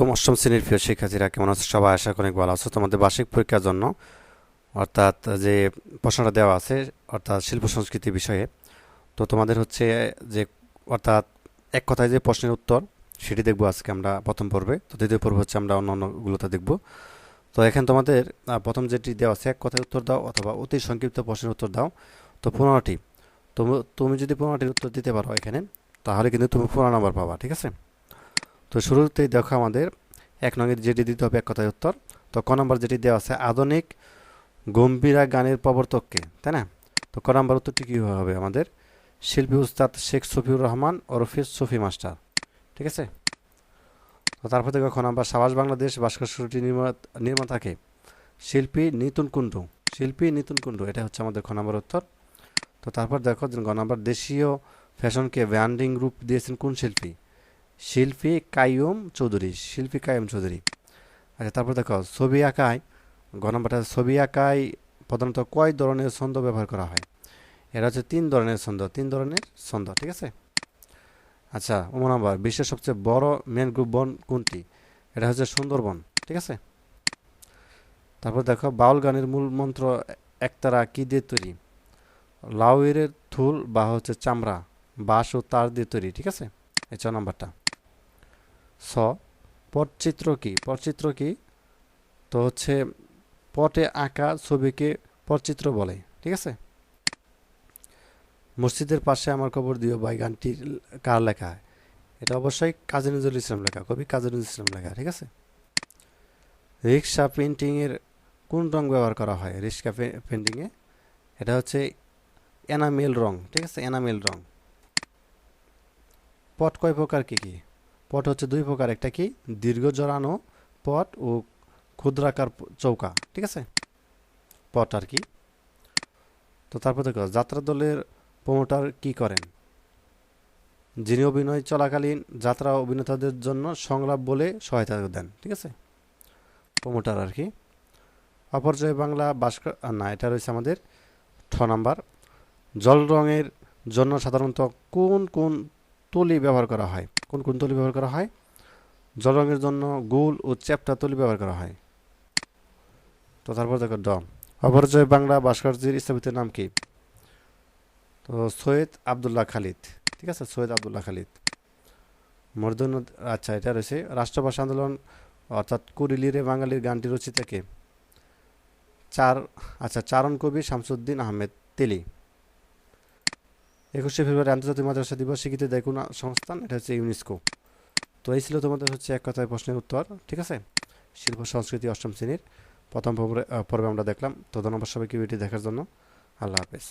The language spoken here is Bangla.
এবং অষ্টম শ্রেণির প্রিয় শিক্ষার্থীরা, কেমন আছে? সবাই আশা করি অনেক ভালো আছো। তোমাদের বার্ষিক পরীক্ষার জন্য, অর্থাৎ যে প্রশ্নটা দেওয়া আছে, অর্থাৎ শিল্প সংস্কৃতি বিষয়ে, তো তোমাদের হচ্ছে যে, অর্থাৎ এক কথায় যে প্রশ্নের উত্তর, সেটি দেখব আজকে আমরা প্রথম পর্বে। তো দ্বিতীয় পর্ব হচ্ছে আমরা অন্য অন্যগুলোতে দেখব। তো এখানে তোমাদের প্রথম যেটি দেওয়া আছে, এক কথায় উত্তর দাও অথবা অতি সংক্ষিপ্ত প্রশ্নের উত্তর দাও। তো পনেরোটি, তুমি তুমি যদি পনেরোটির উত্তর দিতে পারো এখানে, তাহলে কিন্তু তুমি পনেরো নম্বর পাবা, ঠিক আছে? তো শুরুতেই দেখো আমাদের এক নঙের যেটি দিতে হবে এক কথায় উত্তর। তো ক নম্বর যেটি দেওয়া আছে, আধুনিক গম্ভীরা গানের প্রবর্তককে, তাই না? তো ক নম্বর উত্তরটি কী হবে আমাদের? শিল্পী উস্তাদ শেখ সফিউর রহমান, ওরফে সফি মাস্টার। ঠিক আছে? তো তারপর দেখো খ নম্বর, সাবাস বাংলাদেশ ভাস্কর্যটি নির্মা- নির্মাতাকে, শিল্পী নিতুন কুণ্ডু, শিল্পী নিতুন কুণ্ডু এটা হচ্ছে আমাদের খ নম্বর উত্তর। তো তারপর দেখো গ নম্বর, দেশীয় ফ্যাশনকে ব্র্যান্ডিং রূপ দিয়েছেন কোন শিল্পী? শিল্পী কাইয়ুম চৌধুরী, শিল্পী কাইয়ুম চৌধুরী। আচ্ছা তারপর দেখো, ছবি আঁকায়, গ ছবি আঁকায় প্রধানত কয় ধরনের ছন্দ ব্যবহার করা হয়? এরা হচ্ছে তিন ধরনের ছন্দ, তিন ধরনের ছন্দ, ঠিক আছে? আচ্ছা ও নম্বর, বিশ্বের সবচেয়ে বড় ম্যানগ্রোভ বন কোনটি? এটা হচ্ছে সুন্দরবন, ঠিক আছে? তারপর দেখো, বাউল গানের মূল মন্ত্র একতারা কী দিয়ে তৈরি? লাউয়ের থুল বা হচ্ছে চামড়া, বাঁশ ও তার দিয়ে তৈরি, ঠিক আছে? এই ছ নম্বরটা। ছ পটচিত্র কি? পটচিত্র কি? তো হচ্ছে পটে আঁকা ছবিকে পটচিত্র বলে, ঠিক আছে? মসজিদের পাশে আমার খবর দিও ভাই গানটি কার লেখা? এটা অবশ্যই কাজী নজরুল ইসলাম লেখা, কবি কাজী নজরুল ইসলাম লেখা, ঠিক আছে? রিক্সা পেন্টিংয়ের কোন রং ব্যবহার করা হয়? রিক্সা পেন্টিংয়ে এটা হচ্ছে এনামেল রং, ঠিক আছে? এনামেল রং। পট কয় প্রকার কি কি? পট হচ্ছে দুই প্রকার, একটা কি? দীর্ঘ জড়ানো পট ও ক্ষুদ্রাকার চৌকা, ঠিক আছে? পট আর কি? তো তারপর দেখো, যাত্রা দলের প্রমোটার কি করেন? যিনি অভিনয় চলাকালীন যাত্রা অভিনেতাদের জন্য সংলাপ বলে সহায়তা দেন, ঠিক আছে? প্রমোটার আর কি? অপর্যায় বাংলা ভাস্কর না, এটা রয়েছে আমাদের ছ নাম্বার। জল রঙের জন্য সাধারণত কোন কোন তুলি ব্যবহার করা হয়? কোন কোন তলি ব্যবহার করা হয়? জল রঙের জন্য গোল ও চ্যাপ্টা তলি ব্যবহার করা হয়। তো তারপর দেখো ড। অপর্যায় বাংলা ভাস্কর্যের স্থপতির নাম কি? তো সৈয়দ আবদুল্লাহ খালিদ। ঠিক আছে? সৈয়দ আবদুল্লাহ খালিদ। মর্দন আচ্ছা এটা রয়েছে। রাষ্ট্রভাষা আন্দোলন, অর্থাৎ কুড়িলিরে বাঙালির গানটি রচিতা কে? চার আচ্ছা চারণ কবি শামসুদ্দিন আহমেদ তেলি। একুশে ফেব্রুয়ারি আন্তর্জাতিক মাদ্রাসা দিবস, স্বীকৃতি দেয় কোন সংস্থান? এটা হচ্ছে ইউনেস্কো তো এই ছিল তোমাদের হচ্ছে এক কথায় প্রশ্নের উত্তর, ঠিক আছে? শিল্প, সংস্কৃতি অষ্টম শ্রেণির প্রথম পর্বে আমরা দেখলাম। তো ধন্যবাদ সবাইকে ভিডিও দেখার জন্য। আল্লাহ হাফেজ।